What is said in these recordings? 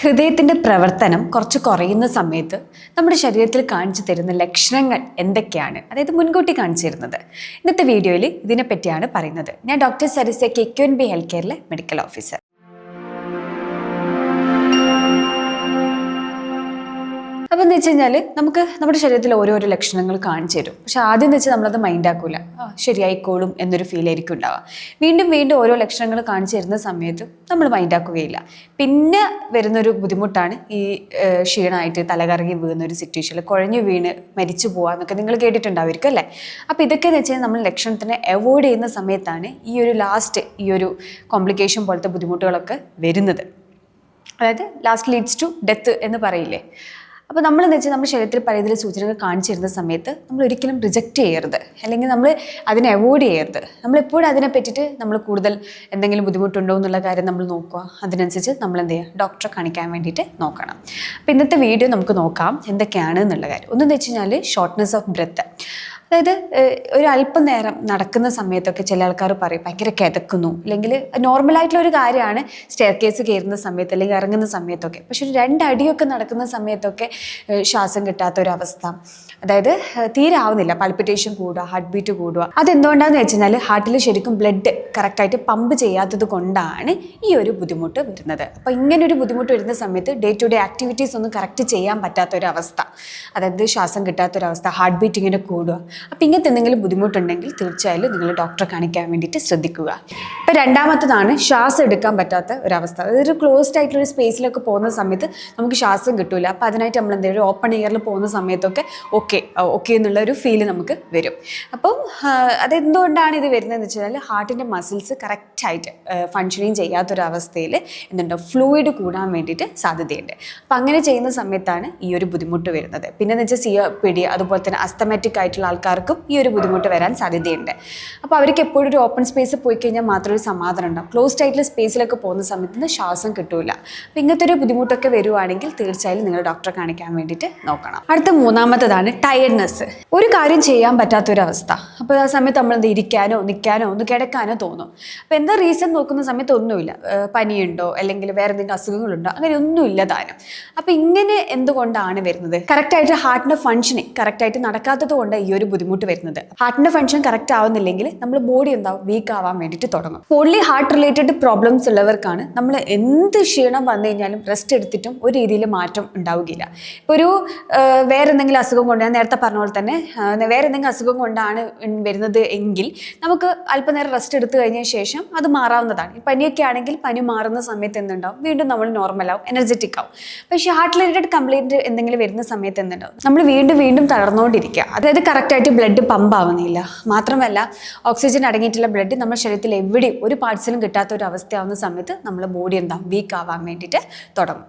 ഹൃദയത്തിന്റെ പ്രവർത്തനം കുറച്ച് കുറയുന്ന സമയത്ത് നമ്മുടെ ശരീരത്തിൽ കാണിച്ചു തരുന്ന ലക്ഷണങ്ങൾ എന്തൊക്കെയാണ്? അതായത് മുൻകൂട്ടി കാണിച്ചു തരുന്നത്. ഇന്നത്തെ വീഡിയോയിൽ ഇതിനെപ്പറ്റിയാണ് പറയുന്നത്. ഞാൻ doctor Sarisa K Q N B health കെയറിലെ medical officer അപ്പം എന്ന് വെച്ച് കഴിഞ്ഞാൽ നമുക്ക് നമ്മുടെ ശരീരത്തിൽ ഓരോരോ ലക്ഷണങ്ങൾ കാണിച്ചു തരും. പക്ഷെ ആദ്യം വെച്ചാൽ നമ്മളത് മൈൻഡ് ആക്കൂല. ആ ശരിയായിക്കോളും എന്നൊരു ഫീൽ ആയിരിക്കും ഉണ്ടാവുക. വീണ്ടും വീണ്ടും ഓരോ ലക്ഷണങ്ങൾ കാണിച്ചു തരുന്ന സമയത്ത് നമ്മൾ മൈൻഡ് ആക്കുകയില്ല. പിന്നെ വരുന്നൊരു ബുദ്ധിമുട്ടാണ് ഈ ക്ഷീണമായിട്ട് തലകറങ്ങി വീഴുന്ന ഒരു സിറ്റുവേഷനിൽ കുഴഞ്ഞു വീണ് മരിച്ചു പോകുക എന്നൊക്കെ നിങ്ങൾ കേട്ടിട്ടുണ്ടാവുമായിരിക്കും അല്ലേ? അപ്പോൾ ഇതൊക്കെ എന്ന് വെച്ചാൽ നമ്മൾ ലക്ഷണത്തിനെ അവോയ്ഡ് ചെയ്യുന്ന സമയത്താണ് ഈ ഒരു ലാസ്റ്റ് ഈ ഒരു കോംപ്ലിക്കേഷൻ പോലത്തെ ബുദ്ധിമുട്ടുകളൊക്കെ വരുന്നത്. അതായത് ലാസ്റ്റ് ലീഡ്സ് ടു ഡെത്ത് എന്ന് പറയില്ലേ? അപ്പോൾ നമ്മളെന്ന് വെച്ചാൽ നമ്മുടെ ശരീരത്തിൽ പലതിൽ സൂചനകൾ കാണിച്ചിരുന്ന സമയത്ത് നമ്മൾ ഒരിക്കലും റിജക്റ്റ് ചെയ്യരുത്. അല്ലെങ്കിൽ നമ്മൾ അതിനെ അവോയ്ഡ് ചെയ്യരുത്. നമ്മളെപ്പോഴും അതിനെ പറ്റിയിട്ട് നമ്മൾ കൂടുതൽ എന്തെങ്കിലും ബുദ്ധിമുട്ടുണ്ടോ എന്നുള്ള കാര്യം നമ്മൾ നോക്കുക. അതിനനുസരിച്ച് നമ്മൾ എന്ത് ചെയ്യുക? ഡോക്ടറെ കാണിക്കാൻ വേണ്ടിയിട്ട് നോക്കണം. അപ്പോൾ ഇന്നത്തെ വീഡിയോ നമുക്ക് നോക്കാം. എന്തൊക്കെയാണ് എന്നുള്ള കാര്യം. ഒന്നെന്ന് വെച്ച് കഴിഞ്ഞാൽ ഷോർട്ട്നെസ് ഓഫ് ബ്രെത്ത് അതായത് ഒരു അല്പനേരം നടക്കുന്ന സമയത്തൊക്കെ ചില ആൾക്കാർ പറയും ഭയങ്കര കിതക്കുന്നു. അല്ലെങ്കിൽ നോർമലായിട്ടുള്ള ഒരു കാര്യമാണ് സ്റ്റെയർ കേസ് കയറുന്ന സമയത്ത് അല്ലെങ്കിൽ ഇറങ്ങുന്ന സമയത്തൊക്കെ. പക്ഷെ ഒരു രണ്ടടിയൊക്കെ നടക്കുന്ന സമയത്തൊക്കെ ശ്വാസം കിട്ടാത്ത ഒരു അവസ്ഥ അതായത് തീരെ ആവുന്നില്ല. പൾപ്പിറ്റേഷൻ കൂടുക ഹാർട്ട് ബീറ്റ് കൂടുക. അതെന്തുകൊണ്ടാണെന്ന് വെച്ച് കഴിഞ്ഞാൽ ഹാർട്ടിൽ ശരിക്കും ബ്ലഡ് കറക്റ്റായിട്ട് പമ്പ് ചെയ്യാത്തത് കൊണ്ടാണ് ഈ ഒരു ബുദ്ധിമുട്ട് വരുന്നത്. അപ്പോൾ ഇങ്ങനെ ഒരു ബുദ്ധിമുട്ട് വരുന്ന സമയത്ത് ഡേ ടു ഡേ ആക്ടിവിറ്റീസ് ഒന്നും കറക്റ്റ് ചെയ്യാൻ പറ്റാത്തൊരവസ്ഥ. അതായത് ശ്വാസം കിട്ടാത്തൊരവസ്ഥ ഹാർട്ട് ബീറ്റ് ഇങ്ങനെ കൂടുക. അപ്പോൾ ഇങ്ങനത്തെ എന്തെങ്കിലും ബുദ്ധിമുട്ടുണ്ടെങ്കിൽ തീർച്ചയായും നിങ്ങൾ ഡോക്ടറെ കാണിക്കാൻ വേണ്ടിയിട്ട് ശ്രദ്ധിക്കുക. ഇപ്പോൾ രണ്ടാമത്തതാണ് ശ്വാസം എടുക്കാൻ പറ്റാത്ത ഒരവസ്ഥ. ഒരു ക്ലോസ്ഡ് ആയിട്ടുള്ള ഒരു സ്പേസിലൊക്കെ പോകുന്ന സമയത്ത് നമുക്ക് ശ്വാസം കിട്ടില്ല അപ്പോൾ അതിനായിട്ട് നമ്മൾ എന്തെങ്കിലും ഓപ്പൺ എയറിൽ പോകുന്ന സമയത്തൊക്കെ ഓക്കെ ഓക്കെ എന്നുള്ള ഒരു ഫീൽ നമുക്ക് വരും. അപ്പം അതെന്തുകൊണ്ടാണ് ഇത് വരുന്നതെന്ന് വെച്ച് കഴിഞ്ഞാൽ ഹാർട്ടിന്റെ മസിൽസ് കറക്റ്റായിട്ട് ഫങ്ഷനിങ് ചെയ്യാത്തൊരവസ്ഥയിൽ എന്തുണ്ടോ? ഫ്ലൂയിഡ് കൂടാൻ വേണ്ടിയിട്ട് സാധ്യതയുണ്ട്. അപ്പം അങ്ങനെ ചെയ്യുന്ന സമയത്താണ് ഈ ഒരു ബുദ്ധിമുട്ട് വരുന്നത്. പിന്നെ എന്ന് വെച്ചാൽ സിയ പിടി അതുപോലെ തന്നെ അസ്തമാറ്റിക് ആയിട്ടുള്ള ആൾക്കാർക്കും ഈ ഒരു ബുദ്ധിമുട്ട് വരാൻ സാധ്യതയുണ്ട്. അപ്പോൾ അവർക്ക് എപ്പോഴും ഒരു ഓപ്പൺ സ്പേസ് പോയി കഴിഞ്ഞാൽ മാത്രമേ ഒരു സമാധാനം ഉണ്ടാവും. ക്ലോസ്ഡ് ആയിട്ടുള്ള സ്പേസിലൊക്കെ പോകുന്ന സമയത്ത് ശ്വാസം കിട്ടൂല. അപ്പോൾ ഇങ്ങനത്തെ ഒരു ബുദ്ധിമുട്ടൊക്കെ വരുവാണെങ്കിൽ തീർച്ചയായും നിങ്ങൾ ഡോക്ടറെ കാണിക്കാൻ വേണ്ടിയിട്ട് നോക്കണം. അടുത്ത മൂന്നാമത്തതാണ് ടയർഡ്നെസ് ഒരു കാര്യം ചെയ്യാൻ പറ്റാത്തൊരവസ്ഥ. അപ്പോൾ ആ സമയത്ത് നമ്മൾ എന്ത് ഇരിക്കാനോ നിൽക്കാനോ ഒന്ന് കിടക്കാനോ തോന്നും. അപ്പോൾ എന്താ റീസൺ നോക്കുന്ന സമയത്ത് ഒന്നുമില്ല. പനിയുണ്ടോ അല്ലെങ്കിൽ വേറെ എന്തെങ്കിലും അസുഖങ്ങളുണ്ടോ അങ്ങനെ ഒന്നുമില്ല താനും. അപ്പോൾ ഇങ്ങനെ എന്തുകൊണ്ടാണ് വരുന്നത്? കറക്റ്റായിട്ട് ഹാർട്ടിന്റെ ഫങ്ഷനിങ് കറക്റ്റായിട്ട് നടക്കാത്തത് കൊണ്ട് ഈ ഒരു ബുദ്ധിമുട്ട് വരുന്നത്. ഹാർട്ടിന്റെ ഫങ്ഷൻ കറക്റ്റ് ആവുന്നില്ലെങ്കിൽ നമ്മൾ ബോഡി എന്താവും? വീക്ക് ആവാൻ വേണ്ടിയിട്ട് തുടങ്ങും. ഓൺലി ഹാർട്ട് റിലേറ്റഡ് പ്രോബ്ലംസ് ഉള്ളവർക്കാണ് നമ്മൾ എന്ത് ക്ഷീണം വന്നു കഴിഞ്ഞാലും റെസ്റ്റ് എടുത്തിട്ടും ഒരു രീതിയിൽ മാറ്റം ഉണ്ടാവുകയില്ല. ഇപ്പോൾ ഒരു വേറെ എന്തെങ്കിലും അസുഖം കൊണ്ട് ഞാൻ നേരത്തെ പറഞ്ഞ പോലെ തന്നെ വേറെ എന്തെങ്കിലും അസുഖം കൊണ്ടാണ് വരുന്നത് എങ്കിൽ നമുക്ക് അല്പനേരം റെസ്റ്റ് എടുത്തു കഴിഞ്ഞ ശേഷം അത് മാറാവുന്നതാണ്. പനിയൊക്കെ ആണെങ്കിൽ പനി മാറുന്ന സമയത്ത് എന്തുണ്ടാവും? വീണ്ടും നമ്മൾ നോർമൽ ആവും എനർജറ്റിക് ആവും. പക്ഷേ ഹാർട്ട് റിലേറ്റഡ് കംപ്ലൈന്റ് എന്തെങ്കിലും വരുന്ന സമയത്ത് എന്തുണ്ടാവും? നമ്മൾ വീണ്ടും വീണ്ടും തളർന്നുകൊണ്ടിരിക്കുക. അതായത് കറക്റ്റായിട്ട് ബ്ലഡ് പമ്പ് ആവുന്നില്ല. മാത്രമല്ല ഓക്സിജൻ അടങ്ങിയിട്ടുള്ള ബ്ലഡ് നമ്മുടെ ശരീരത്തിൽ എവിടെയും ഒരു പാർട്സിലും കിട്ടാത്ത ഒരു അവസ്ഥയാവുന്ന സമയത്ത് നമ്മുടെ ബോഡി എന്താ വീക്ക് ആവാൻ വേണ്ടിയിട്ട് തുടങ്ങും.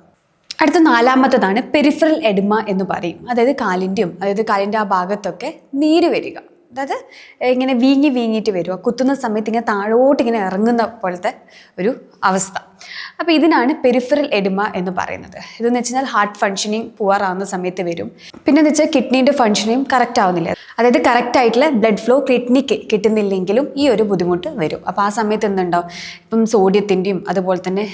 അടുത്ത നാലാമത്തതാണ് പെരിഫറൽ എഡിമ എന്ന് പറയും. അതായത് കാലിന്റെയും അതായത് കാലിന്റെ ആ ഭാഗത്തൊക്കെ നീര് വരിക. അതായത് ഇങ്ങനെ വീങ്ങി വീങ്ങിയിട്ട് വരിക. കുത്തുന്ന സമയത്ത് ഇങ്ങനെ താഴോട്ട് ഇങ്ങനെ ഇറങ്ങുന്ന പോലത്തെ ഒരു അവസ്ഥ. അപ്പോൾ ഇതിനാണ് പെരിഫറൽ എഡിമ എന്ന് പറയുന്നത്. ഇതെന്ന് വെച്ച് കഴിഞ്ഞാൽ ഹാർട്ട് ഫങ്ഷനിങ് പോവാറാവുന്ന സമയത്ത് വരും. പിന്നെ എന്ന് വെച്ചാൽ കിഡ്നീന്റെ ഫങ്ഷനിങ് കറക്റ്റ് ആവുന്നില്ല. അതായത് കറക്റ്റ് ആയിട്ടുള്ള ബ്ലഡ് ഫ്ലോ കിഡ്നിക്ക് കിട്ടുന്നില്ലെങ്കിലും ഈ ഒരു ബുദ്ധിമുട്ട് വരും. അപ്പോൾ ആ സമയത്ത് എന്തുണ്ടാവും? ഇപ്പം സോഡിയത്തിന്റെയും അതുപോലെ തന്നെ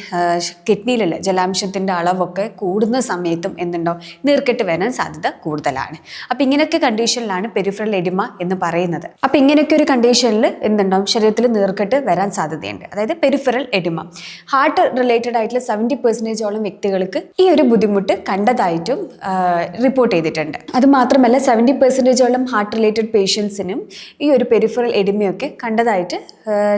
കിഡ്നിയിലുള്ള ജലാംശത്തിന്റെ അളവൊക്കെ കൂടുന്ന സമയത്തും എന്തുണ്ടാവും? നീർക്കെട്ട് വരാൻ സാധ്യത കൂടുതലാണ്. അപ്പോൾ ഇങ്ങനെയൊക്കെ കണ്ടീഷനിലാണ് പെരിഫറൽ എഡിമ എന്ന് പറയുന്നത്. അപ്പോൾ ഇങ്ങനെയൊക്കെ ഒരു കണ്ടീഷനിൽ എന്തുണ്ടാവും? ശരീരത്തിൽ നീർക്കെട്ട് വരാൻ സാധ്യതയുണ്ട്. അതായത് പെരിഫറൽ എഡിമ ഹാർട്ട് റിലേറ്റഡ് ആയിട്ടുള്ള സെവന്റി പെർസെന്റേജോളം വ്യക്തികൾക്ക് ഈ ഒരു ബുദ്ധിമുട്ട് കണ്ടതായിട്ടും റിപ്പോർട്ട് ചെയ്തിട്ടുണ്ട്. അത് മാത്രമല്ല സെവന്റി പെർസെന്റേജോളം ഹാർട്ട് റിലേറ്റഡ് പേഷ്യൻസിനും ഈ ഒരു പെരിഫറൽ എഡിമയൊക്കെ കണ്ടതായിട്ട്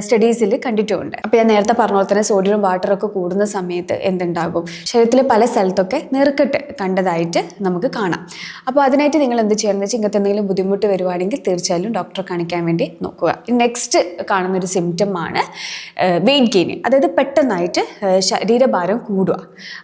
സ്റ്റഡീസിൽ കണ്ടിട്ടുമുണ്ട് അപ്പോൾ ഞാൻ നേരത്തെ പറഞ്ഞ പോലെ തന്നെ സോഡിയം വാട്ടറൊക്കെ കൂടുന്ന സമയത്ത് എന്തുണ്ടാകും? ശരീരത്തിലെ പല സ്ഥലത്തൊക്കെ നീർക്കെട്ട് കണ്ടതായിട്ട് നമുക്ക് കാണാം. അപ്പോൾ അതിനായിട്ട് നിങ്ങൾ എന്ത് ചെയ്യണമെന്ന് വെച്ചാൽ ഇങ്ങനത്തെ എന്തെങ്കിലും ബുദ്ധിമുട്ട് വരുവാണെങ്കിൽ തീർച്ചയായും ഡോക്ടറെ കാണിക്കാൻ വേണ്ടി നോക്കുക. നെക്സ്റ്റ് കാണുന്നൊരു സിംറ്റം ആണ് വെയിറ്റ് ഗെയിൻ അതായത് പെട്ടെന്നായിട്ട് ശരീരഭാരം കൂടുക.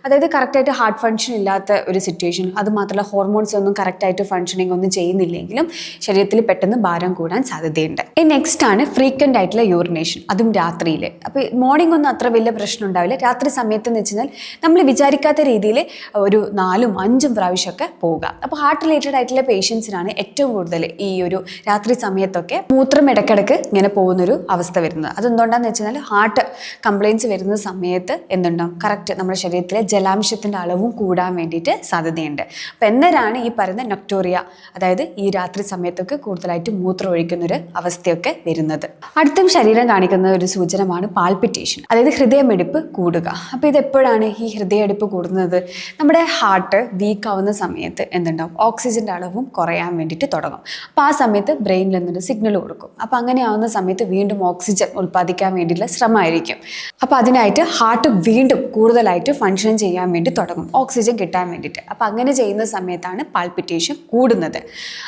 അതായത് കറക്റ്റായിട്ട് ഹാർട്ട് ഫങ്ഷൻ ഇല്ലാത്ത ഒരു സിറ്റുവേഷൻ അത് മാത്രമല്ല ഹോർമോൺസ് ഒന്നും കറക്റ്റായിട്ട് ഫങ്ഷനിങ് ഒന്നും ചെയ്യുന്നില്ലെങ്കിലും ശരീരത്തിൽ പെട്ടെന്ന് ഭാരം കൂടാൻ സാധ്യതയുണ്ട്. നെക്സ്റ്റ് ആണ് ഫ്രീക്വന്റ് ആയിട്ടുള്ള യൂറിനേഷൻ അതും രാത്രിയിൽ അപ്പോൾ മോർണിംഗ് ഒന്നും അത്ര വലിയ പ്രശ്നം ഉണ്ടാവില്ല. രാത്രി സമയത്ത് എന്ന് വെച്ചാൽ നമ്മൾ വിചാരിക്കാത്ത രീതിയിൽ ഒരു നാലും അഞ്ചും പ്രാവശ്യമൊക്കെ പോവുക. അപ്പോൾ ഹാർട്ട് റിലേറ്റഡ് ആയിട്ടുള്ള പേഷ്യൻസിനാണ് ഏറ്റവും കൂടുതൽ ഈ ഒരു രാത്രി സമയത്തൊക്കെ മൂത്രം ഇടയ്ക്കിടയ്ക്ക് ഇങ്ങനെ പോകുന്നൊരു അവസ്ഥ വരുന്നത്. അതെന്തുകൊണ്ടാന്ന് വെച്ചാൽ ഹാർട്ട് കംപ്ലയിൻസ് വരുന്ന സമയത്ത് സമയത്ത് എന്തുണ്ടാവും കറക്റ്റ് നമ്മുടെ ശരീരത്തിലെ ജലാംശത്തിന്റെ അളവും കൂടാൻ വേണ്ടിയിട്ട് സാധ്യതയുണ്ട്. അപ്പം എന്നരാണ് ഈ പറയുന്ന നൊക്ടോറിയ അതായത് ഈ രാത്രി സമയത്തൊക്കെ കൂടുതലായിട്ട് മൂത്രം ഒഴിക്കുന്ന ഒരു അവസ്ഥയൊക്കെ വരുന്നത്. അടുത്തും ശരീരം കാണിക്കുന്ന ഒരു സൂചനമാണ് പാൽപിറ്റേഷൻ അതായത് ഹൃദയമെടുപ്പ് കൂടുക. അപ്പോൾ ഇത് എപ്പോഴാണ് ഈ ഹൃദയമെടുപ്പ് കൂടുന്നത്? നമ്മുടെ ഹാർട്ട് വീക്ക് ആവുന്ന സമയത്ത് എന്തുണ്ടാവും ഓക്സിജന്റെ അളവും കുറയാൻ വേണ്ടിയിട്ട് തുടങ്ങും. അപ്പോൾ ആ സമയത്ത് ബ്രെയിനിൽ നിന്നൊരു സിഗ്നൽ കൊടുക്കും. അപ്പോൾ അങ്ങനെ ആവുന്ന സമയത്ത് വീണ്ടും ഓക്സിജൻ ഉൽപ്പാദിക്കാൻ വേണ്ടിയിട്ടുള്ള ശ്രമമായിരിക്കും. അപ്പോൾ അതിനായിട്ട് ഹാർട്ട് വീണ്ടും കൂടുതലായിട്ട് ഫങ്ഷൻ ചെയ്യാൻ വേണ്ടി തുടങ്ങും. ഓക്സിജൻ കിട്ടാൻ വേണ്ടിയിട്ട്. അപ്പോൾ അങ്ങനെ ചെയ്യുന്ന സമയത്താണ് പാൽപിറ്റേഷൻ കൂടുന്നത്.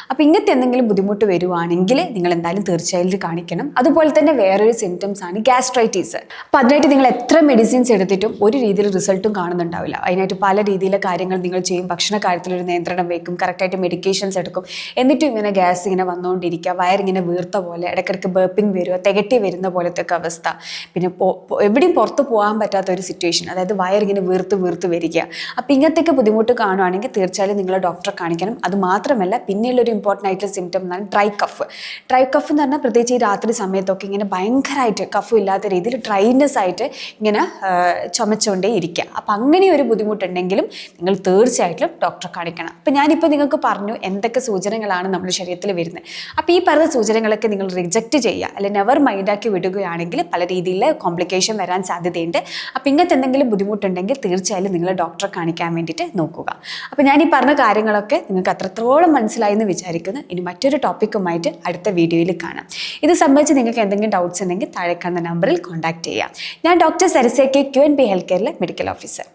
അപ്പോൾ ഇങ്ങനത്തെ എന്തെങ്കിലും ബുദ്ധിമുട്ട് വരുവാണെങ്കിൽ നിങ്ങൾ എന്തായാലും തീർച്ചയായും കാണിക്കണം. അതുപോലെ തന്നെ വേറൊരു സിംറ്റംസ് ആണ് ഗ്യാസ്ട്രൈറ്റീസ് അപ്പോൾ അതിനായിട്ട് നിങ്ങൾ എത്ര മെഡിസിൻസ് എടുത്തിട്ടും ഒരു രീതിയിൽ റിസൾട്ടും കാണുന്നുണ്ടാവില്ല. അതിനായിട്ട് പല രീതിയിലെ കാര്യങ്ങൾ നിങ്ങൾ ചെയ്യും. ഭക്ഷണ കാര്യത്തിലൊരു നിയന്ത്രണം വയ്ക്കും കറക്റ്റായിട്ട് മെഡിക്കേഷൻസ് എടുക്കും. എന്നിട്ടും ഇങ്ങനെ ഗ്യാസ് ഇങ്ങനെ വന്നുകൊണ്ടിരിക്കുക. വയറിങ്ങനെ വീർത്ത പോലെ ഇടയ്ക്കിടയ്ക്ക് ബേപ്പിംഗ് വരിക തികട്ടി വരുന്ന പോലത്തെ അവസ്ഥ. പിന്നെ എവിടെയും പുറത്ത് പോകാൻ പറ്റാത്ത ഒരു സിറ്റുവേഷൻ അതായത് വയറിങ്ങനെ വീർത്ത് വീർത്ത് വരിക. അപ്പോൾ ഇങ്ങനത്തെയൊക്കെ ബുദ്ധിമുട്ട് കാണുവാണെങ്കിൽ തീർച്ചയായും നിങ്ങൾ ഡോക്ടറെ കാണിക്കണം. അത് മാത്രമല്ല പിന്നെയുള്ളൊരു ഇമ്പോർട്ടന്റ് ആയിട്ടുള്ള സിംറ്റം എന്നാണ് ഡ്രൈ കഫ് ഡ്രൈ കഫ് എന്ന് പറഞ്ഞാൽ പ്രത്യേകിച്ച് ഈ രാത്രി സമയത്തൊക്കെ ഇങ്ങനെ ഭയങ്കരമായിട്ട് കഫ് ഇല്ലാത്ത രീതിയിൽ ഡ്രൈനെസ് ആയിട്ട് ഇങ്ങനെ ചുമച്ചുകൊണ്ടേ ഇരിക്കുക. അപ്പം അങ്ങനെ ഒരു ബുദ്ധിമുട്ടുണ്ടെങ്കിലും നിങ്ങൾ തീർച്ചയായിട്ടും ഡോക്ടറെ കാണിക്കണം. അപ്പം ഞാനിപ്പോൾ നിങ്ങൾക്ക് പറഞ്ഞു എന്തൊക്കെ സൂചനകളാണ് നമ്മുടെ ശരീരത്തിൽ വരുന്നത്. അപ്പോൾ ഈ പറഞ്ഞ സൂചനകളൊക്കെ നിങ്ങൾ റിജക്റ്റ് ചെയ്യുക. അല്ലെങ്കിൽ നെവർ മൈൻഡാക്കി വിടുകയാണെങ്കിൽ പല രീതിയിൽ കോംപ്ലിക്കേഷൻ വരാൻ സാധ്യതയുണ്ട്. അപ്പോൾ ഇങ്ങനത്തെ എന്തെങ്കിലും ബുദ്ധിമുട്ടുണ്ടെങ്കിൽ തീർച്ചയായും നിങ്ങൾ ഡോക്ടറെ കാണിക്കാൻ വേണ്ടിയിട്ട് നോക്കുക. അപ്പോൾ ഞാൻ ഈ പറഞ്ഞ കാര്യങ്ങളൊക്കെ നിങ്ങൾക്ക് അത്രത്തോളം മനസ്സിലായി എന്ന് വിചാരിക്കുന്നു. ഇനി മറ്റൊരു ടോപ്പിക്കുമായിട്ട് അടുത്ത വീഡിയോയിൽ കാണാം. ഇത് സംബന്ധിച്ച് നിങ്ങൾക്ക് എന്തെങ്കിലും ഡൗട്ട്സ് ഉണ്ടെങ്കിൽ താഴെ കാണുന്ന നമ്പറിൽ കോൺടാക്ട് ചെയ്യാം. ഞാൻ ഡോക്ടർ സരസേക്ക് ക്യു എൻ ബി ഹെൽത്ത് കെയറിലെ മെഡിക്കൽ ഓഫീസർ